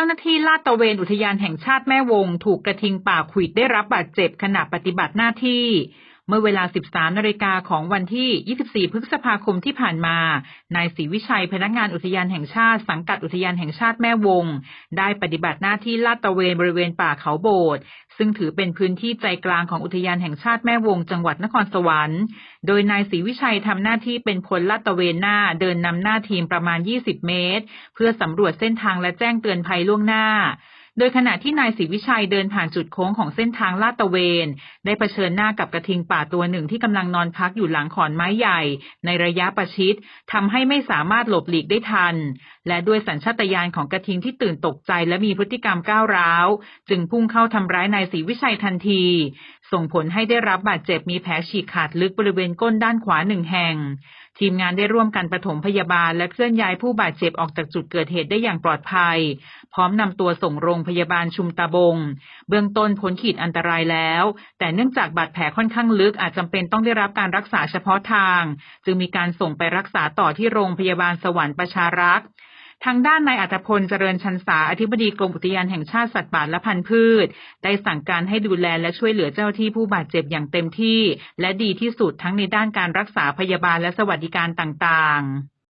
จ้าหน้าที่ลาดตระเวนอุทยานแห่งชาติแม่วง ถูกกระทิงป่าขวิดได้รับบาดเจ็บขณะปฏิบัติหน้าที่ เมื่อเวลา 13นาฬิกาของวันที่ 24 พฤษภาคมที่ผ่านมา นายศรีวิชัยพนักงานอุทยานแห่งชาติ สังกัดอุทยานแห่งชาติแม่วง ได้ปฏิบัติหน้าที่ลาดตระเวนบริเวณป่าเขาโบดซึ่งถือเป็นพื้นที่ใจกลางของอุทยานแห่งชาติแม่วง จังหวัดนครสวรรค์ โดยนายศรีวิชัยทำหน้าที่เป็นพลลาดตระเวนหน้าเดินนำหน้าทีมประมาณ 20 เมตร เพื่อสำรวจเส้นทางและแจ้งเตือนภัยล่วงหน้า โดยขณะที่นายศรีวิชัยเดินผ่านจุดโค้งของเส้นทางลาดตระเวน ได้เผชิญหน้ากับกระทิงป่าตัวหนึ่งที่กำลังนอนพักอยู่หลังขอนไม้ใหญ่ ในระยะประชิดทำให้ไม่สามารถหลบหลีกได้ทัน และด้วยสัญชาตญาณของกระทิงที่ตื่นตกใจและมีพฤติกรรมก้าวร้าว จึงพุ่งเข้าทำร้ายนายศรีวิชัยทันที ส่งผลให้ได้รับบาดเจ็บมีแผลฉีกขาดลึกบริเวณก้นด้านขวาหนึ่งแห่ง ทีมงานได้ร่วมกันปฐมพยาบาลและเคลื่อนย้ายผู้บาดเจ็บออกจากจุดเกิดเหตุได้อย่างปลอดภัย พร้อมนำตัวส่งโรงพยาบาลชุมตาบง เบื้องต้นพ้นขีดอันตรายแล้ว แต่เนื่องจากบาดแผลค่อนข้างลึกอาจจำเป็นต้องได้รับการรักษาเฉพาะทาง จึงมีการส่งไปรักษาต่อที่โรงพยาบาลสวรรค์ประชารักษ์ ทางด้านนายอัตพลเจริญชันษาอธิบดีกรมอุทยานแห่งชาติสัตว์ป่าและพันธุ์พืช ได้สั่งการให้ดูแลและช่วยเหลือเจ้าที่ผู้บาดเจ็บอย่างเต็มที่ และดีที่สุดทั้งในด้านการรักษาพยาบาลและสวัสดิการต่างๆ